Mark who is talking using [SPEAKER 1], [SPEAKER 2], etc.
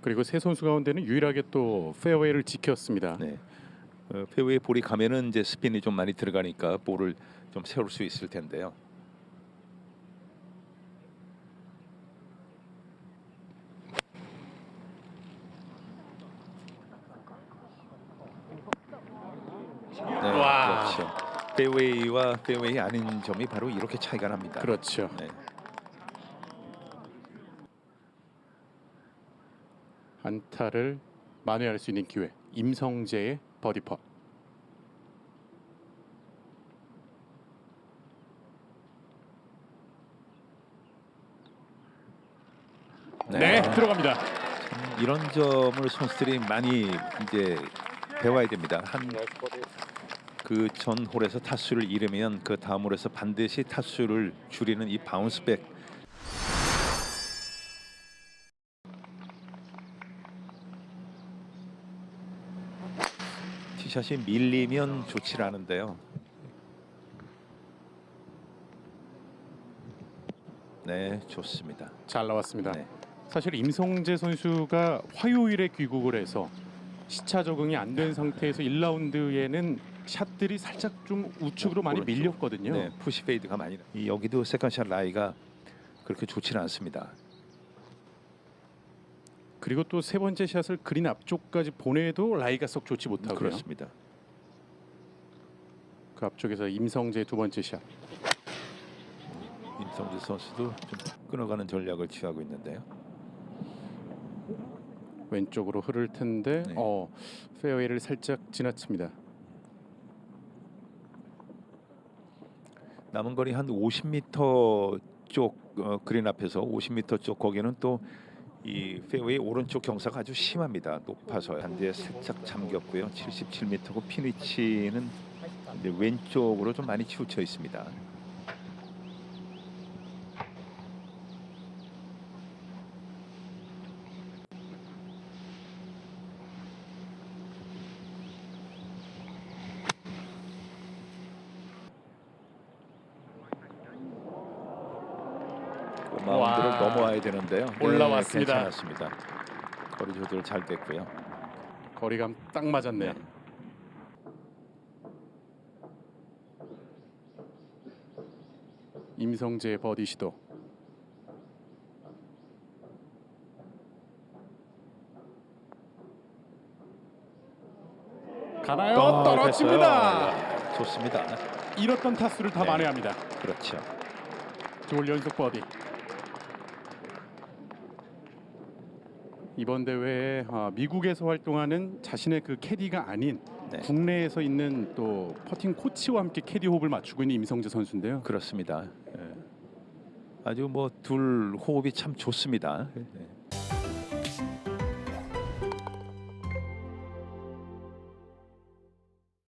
[SPEAKER 1] 그리고 세 선수 가운데는 유일하게 또 페어웨이를 지켰습니다.
[SPEAKER 2] 네. 어, 페어웨이 볼이 가면은 이제 스핀이 좀 많이 들어가니까 볼을 좀 세울 수 있을 텐데요. 네,
[SPEAKER 1] 와.
[SPEAKER 2] 그렇죠. 페어웨이와 페어웨이 아닌 점이 바로 이렇게 차이가 납니다.
[SPEAKER 1] 그렇죠.
[SPEAKER 2] 네.
[SPEAKER 1] 안타를 만회할 수 있는 기회. 임성재의 버디 펫. 네, 들어갑니다.
[SPEAKER 2] 참 이런 점을 선수들이 많이 이제 배워야 됩니다. 한 그 전 홀에서 타수를 잃으면 그 다음 홀에서 반드시 타수를 줄이는 이 바운스백. 티샷이 밀리면 좋지 않은데요. 네, 좋습니다.
[SPEAKER 1] 잘 나왔습니다.
[SPEAKER 2] 네.
[SPEAKER 1] 사실 임성재 선수가 화요일에 귀국을 해서 시차 적응이 안 된 상태에서 1라운드에는 샷들이 살짝 좀 우측으로 많이
[SPEAKER 2] 오른쪽.
[SPEAKER 1] 밀렸거든요.
[SPEAKER 2] 네, 푸시 페이드가 많이 나- 이 여기도 세컨샷 라이가 그렇게 좋지는 않습니다.
[SPEAKER 1] 그리고 또 세 번째 샷을 그린 앞쪽까지 보내도 라이가 썩 좋지 못하고요.
[SPEAKER 2] 그렇습니다.
[SPEAKER 1] 그 앞쪽에서 임성재 두 번째 샷.
[SPEAKER 2] 임성재 선수도 좀 끊어가는 전략을 취하고 있는데요.
[SPEAKER 1] 왼쪽으로 흐를 텐데
[SPEAKER 2] 네.
[SPEAKER 1] 어 페어웨이를 살짝 지나칩니다.
[SPEAKER 2] 남은 거리 한 50m 쪽 어, 그린 앞에서 50m 쪽 거기는 또 이 페어웨이 오른쪽 경사가 아주 심합니다. 높아서 한디에 살짝 잠겼고요. 77m고 피니치는 왼쪽으로 좀 많이 치우쳐 있습니다. 마운드를
[SPEAKER 1] 와.
[SPEAKER 2] 넘어와야 되는데요. 네,
[SPEAKER 1] 올라왔습니다.
[SPEAKER 2] 괜찮았습니다. 거리 조절 잘 됐고요.
[SPEAKER 1] 거리감 딱 맞았네요.
[SPEAKER 2] 네.
[SPEAKER 1] 임성재의 버디 시도. 가나요?
[SPEAKER 2] 아,
[SPEAKER 1] 떨어집니다.
[SPEAKER 2] 됐어요. 네, 좋습니다.
[SPEAKER 1] 잃었던 타수를 다
[SPEAKER 2] 네.
[SPEAKER 1] 만회합니다.
[SPEAKER 2] 그렇죠.
[SPEAKER 1] 두홀 연속 버디. 이번 대회에 아, 미국에서 활동하는 자신의 그 캐디가 아닌
[SPEAKER 2] 네.
[SPEAKER 1] 국내에서 있는 또 퍼팅 코치와 함께 캐디 호흡을 맞추고 있는 임성재 선수인데요.
[SPEAKER 2] 그렇습니다. 예. 아주 뭐 둘 호흡이 참 좋습니다. 예.